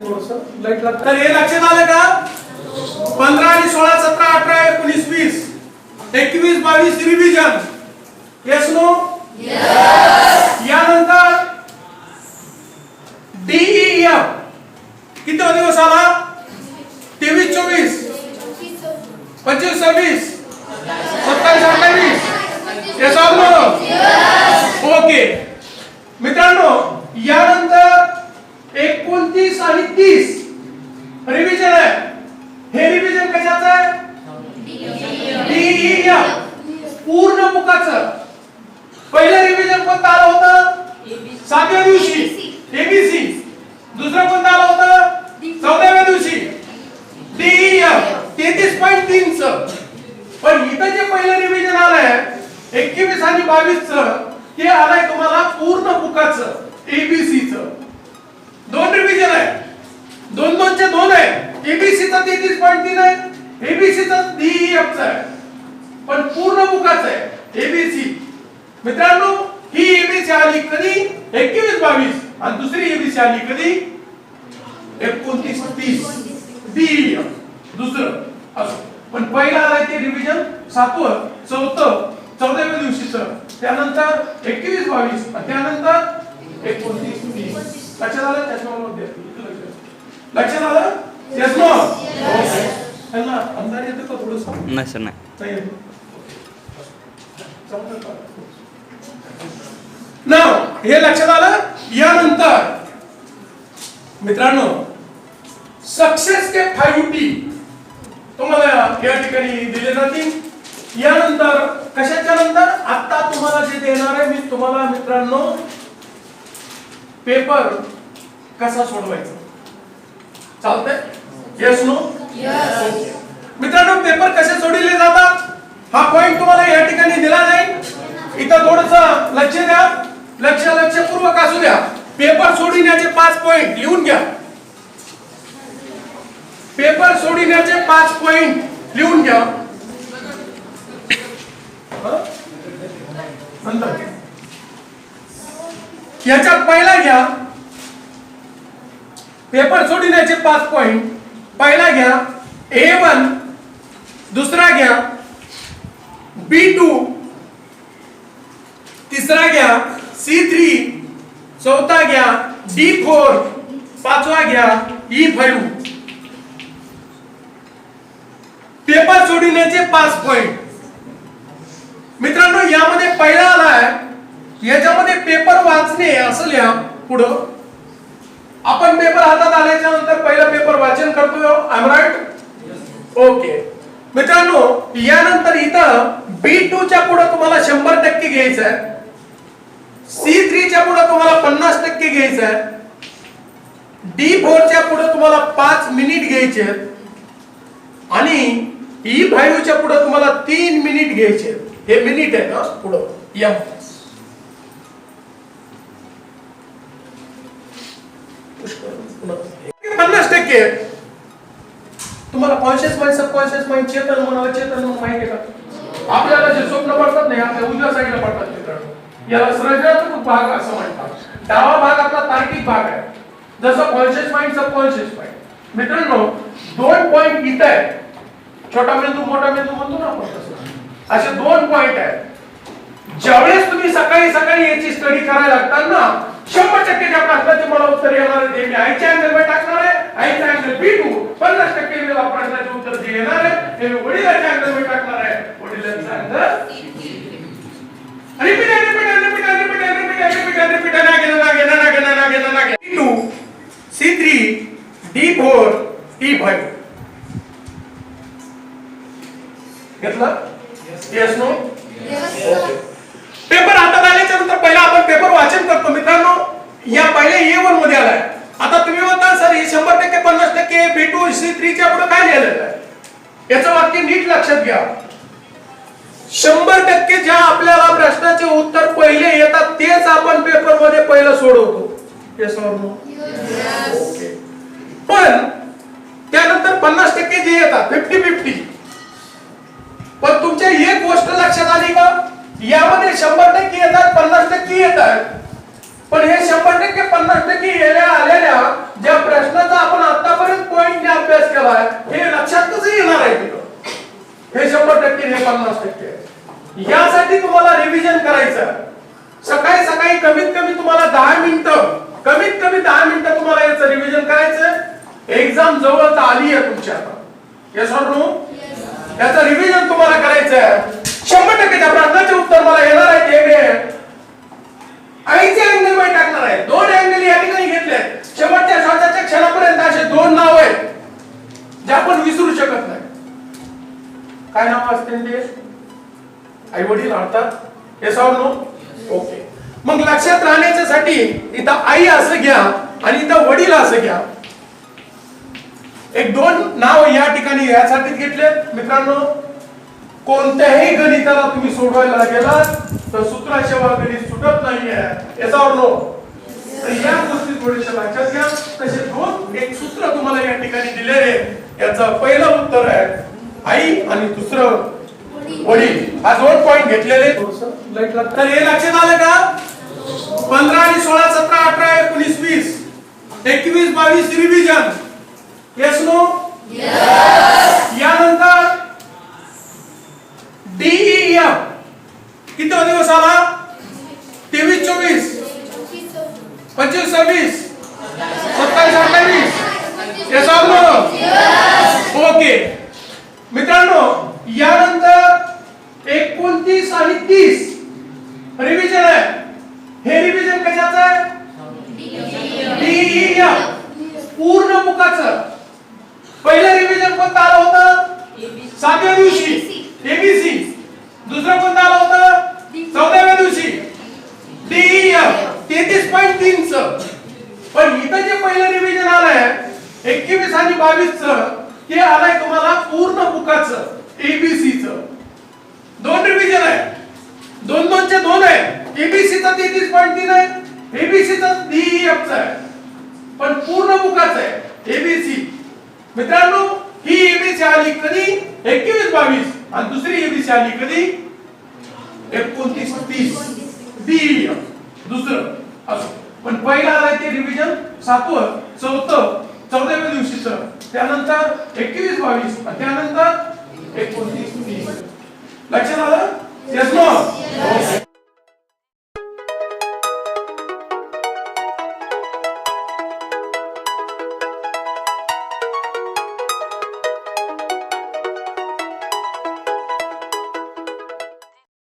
तर हे लक्षात आलं का? पंधरा आणि सोळा सतरा अठरा एकोणीस वीस एकवीस बावीस रिव्हिजन. येस नो यानंतर डीईएफ किती दिवस आला? तेवीस चोवीस. पंचवीस सव्वीस. सत्तावीस अठ्ठावीस. येस ऑल ओके मित्रांनो यानंतर एकोणतीस आणि तीस. रिव्हिजन आहे. हे रिव्हिजन कशाचं आहे? DEF. पूर्ण बुकाचं पहिलं रिव्हिजन कोणतं आलं होतं? सातव्या दिवशी. एबीसी दुसरं कोणतं आलं होतं? चौदाव्या दिवशी. डीईएफ तेहतीस पॉईंट तीन पण इथं जे पहिलं रिव्हिजन आलंय एकवीस आणि बावीस च ते आलंय तुम्हाला पूर्ण बुकाचं एबीसी च दोन रिव्हिजन आहे दोन दोनचे दोन आहे. एबीसी चा तेहतीस पॉईंट तीन आहे. एबीसीचा डीईएफ चा आहे. पण पूर्ण बुकाच आहे. एबीसी मित्रांनो ही एबीसी आली कधी? एकवीस बावीस. आणि दुसरी एबीसी आली कधी? एकोणतीस तीस. डीईएफ दुसरं. असं. पण पहिला आलाय ते रिव्हिजन सातवं चौथं चौदाव्या दिवशीचं. त्यानंतर एकवीस बावीस. त्यानंतर एकोणतीस तीस. लक्षात आलं? त्याच्यामध्ये लक्षात आलं? येस नो अंदाज येतो का थोडस? नाही सर नाही? नाव हे लक्षात आलं? यानंतर मित्रांनो सक्सेस के फाईव्ह टी तुम्हाला या ठिकाणी दिले जातील. यानंतर कशाच्या नंतर? आता तुम्हाला जे देणार आहे मी तुम्हाला मित्रांनो पेपर कसा सोडवायचा? चालतंय? येस नो मित्रांनो पेपर कसे सोडले जातात? हा पॉइंट तुम्हाला या ठिकाणी दिला जाईल इथं थोडस लक्ष द्या. लक्ष लक्षपूर्वक असू द्या. पेपर सोडविण्याचे पाच पॉइंट लिहून घ्या. पेपर सोडविण्याचे पाच पॉइंट लिहून घ्या. याच्यात पहिला घ्या. पेपर सोडविण्याचे पाच पॉइंट पहिला घ्या. ए वन दुसरा घ्या. बी टू तिसरा घ्या. सी थ्री चौथा घ्या. डी फोर पाचवा घ्या. E ई फाईव्ह पेपर सोडविण्याचे पाच पॉइंट मित्रांनो यामध्ये पहिला आलाय. याच्यामध्ये पेपर वाचणे असं लिहा पुढं. आपण पेपर हातात आल्याच्यानंतर पहिला पेपर वाचन करतो आय राईट ओके मित्रांनो यानंतर इथं बी टू च्या पुढे तुम्हाला शंभर टक्के घ्यायचं आहे सी थ्री च्या पुढे तुम्हाला पन्नास टक्के घ्यायचं आहे डी फोर च्या पुढे तुम्हाला पाच मिनिट घ्यायचे. आहेत. आणि e ई फाईव्ह च्या पुढे तुम्हाला तीन मिनिट घ्यायचे. हे मिनिट आहे ना पुढं. एम पन्नास टक्के. तुम्हाला कॉन्शियस माइंड सबकॉन्शियस माइंड चेतन म्हणावं चेतन म्हणून माहिती आहे का? आपल्याला जे स्वप्न पडतात नाही आपल्या उजव्या साईडला पडतात मित्रांनो. याला सृजनात्मक भाग असं म्हणतात. डावा भाग आपला तार्किक भाग आहे. जसं कॉन्शियस माइंड सबकॉन्शियस माइंड मित्रांनो दोन पॉइंट इथं आहे छोटा मेंदू मोठा मेंदू म्हणतो ना आपण असे दोन पॉइंट आहेत. ज्यावेळेस तुम्ही सकाळी सकाळी याची स्टडी करायला लागतात ना शंभर टक्के त्या प्रश्नाचे मला उत्तर येणार आहे मी आईच्या अँगल वर टाकणार आहे. आईचा अँगल बी टू पन्नास टक्के मला प्रश्नाचे उत्तर जे येणार आहे ते मी वडिलाच्या अँगल वर टाकणार आहे. वडिलांचा angle repeat repeat repeat repeat repeat repeat repeat ना गेलं ना गेलं ना गेलं ना गेलं ना गेलं two C three D four T five. घेतलं? येस नो पेपर हातात आल्याच्यानंतर पहिला आपण पेपर या पहिल्या ए वनमध्ये आलाय. आता तुम्ही म्हणता सर हे शंभर टक्के पन्नास टक्के बी टू सी थ्रीच्या पुढे काय लिहिलेलं आहे? याचं वाक्य नीट लक्षात घ्या. शंभर टक्के ज्या आपल्याला प्रश्नाचे उत्तर पहिले येतात तेच आपण पेपरमध्ये पहिलं सोडवतो. येस ओके पण त्यानंतर पन्नास टक्के जे येतात फिफ्टी फिफ्टी पण तुमच्या एक गोष्ट लक्षात आली का? यामध्ये शंभर टक्के येतात पन्नास टक्के येतात पण हे शंभर टक्के पन्नास टक्के येल्या आलेल्या ज्या प्रश्नाचा आपण हे पन्नास टक्के आहे. यासाठी तुम्हाला रिव्हिजन करायचं सकाळी कमीत कमी तुम्हाला दहा मिनिटं कमीत कमी दहा मिनिटं तुम्हाला याचं रिव्हिजन करायचं एक्झाम जवळ तर आली आहे तुमच्या येस ऑर नो याचं रिव्हिजन तुम्हाला करायचं आहे. शंभर टक्के त्या प्रश्नाचे उत्तर मला येणार आहे ते मिळेल ऐंशी अँगलमध्ये टाकणार आहे. दोन अँगल या ठिकाणी घेतले शेवटच्या श्वासाच्या क्षणापर्यंत असे दोन नाव आहेत जे आपण विसरू शकत नाही. काय नाव असते ते? आई वडील अर्थात. हे सॉर नो लक्षात राहण्याच्यासाठी इथं आई असं घ्या आणि इथं वडील असं घ्या. एक दोन नाव या ठिकाणी यासाठी घेतले. मित्रांनो कोणत्याही गणिताला तुम्ही सोडवायला गेलात तर सूत्राशिवाय गणित सुटत नाहीये. याचा नो तर या गोष्टी थोड्याशा लक्षात घ्या. तसे दोन एक सूत्र तुम्हाला या ठिकाणी दिलेले याचं पहिलं उत्तर आहे आई आणि दुसरं वडील. हा दोन पॉइंट घेतलेले. तर हे लक्षात आलं का? पंधरा आणि सोळा सतरा अठरा एकोणीस वीस. एकवीस बावीस रिव्हिजन. येस नो यानंतर डीईएफ किती दिवस आला तेवीस चोवीस. पंचवीस सव्वीस. सत्तावीस अठ्ठावीस. येस ऑर नो ओके मित्रांनो यानंतर एकोणतीस आणि तीस रिव्हिजन आहे हे रिव्हिजन कशाचं आहे DEF. पूर्ण बुकाचं पहिलं रिव्हिजन कोणतं आलं होतं सातव्या दिवशी एबीसी दुसरं कोणतं आलं होतं चौदाव्या दिवशी डीईएफ तेहतीस पॉईंट तीन च पण इथं जे पहिलं रिव्हिजन आलंय एकवीस आणि बावीस च ते आलंय तुम्हाला पूर्ण बुकाचं एबीसी च. दोन रिव्हिजन आहे. दोन दोनचे दोन आहे. एबीसी चा तेहतीस पॉईंट तीन आहे. एबीसी चा डीईएफ चा आहे. पण पूर्ण बुकाच आहे. एबीसी मित्रांनो ही एबीसी आली कधी? एकवीस बावीस. आणि दुसरी एबीसी आली कधी? एकोणतीस तीस. डीईएफ दुसरं. असं. पण पहिला आलाय ते रिव्हिजन सातवं चौथं चौदाव्या दिवशीचं. त्यानंतर एकवीस बावीस. त्यानंतर एकोणतीस तीस लक्षात आलं? Yes no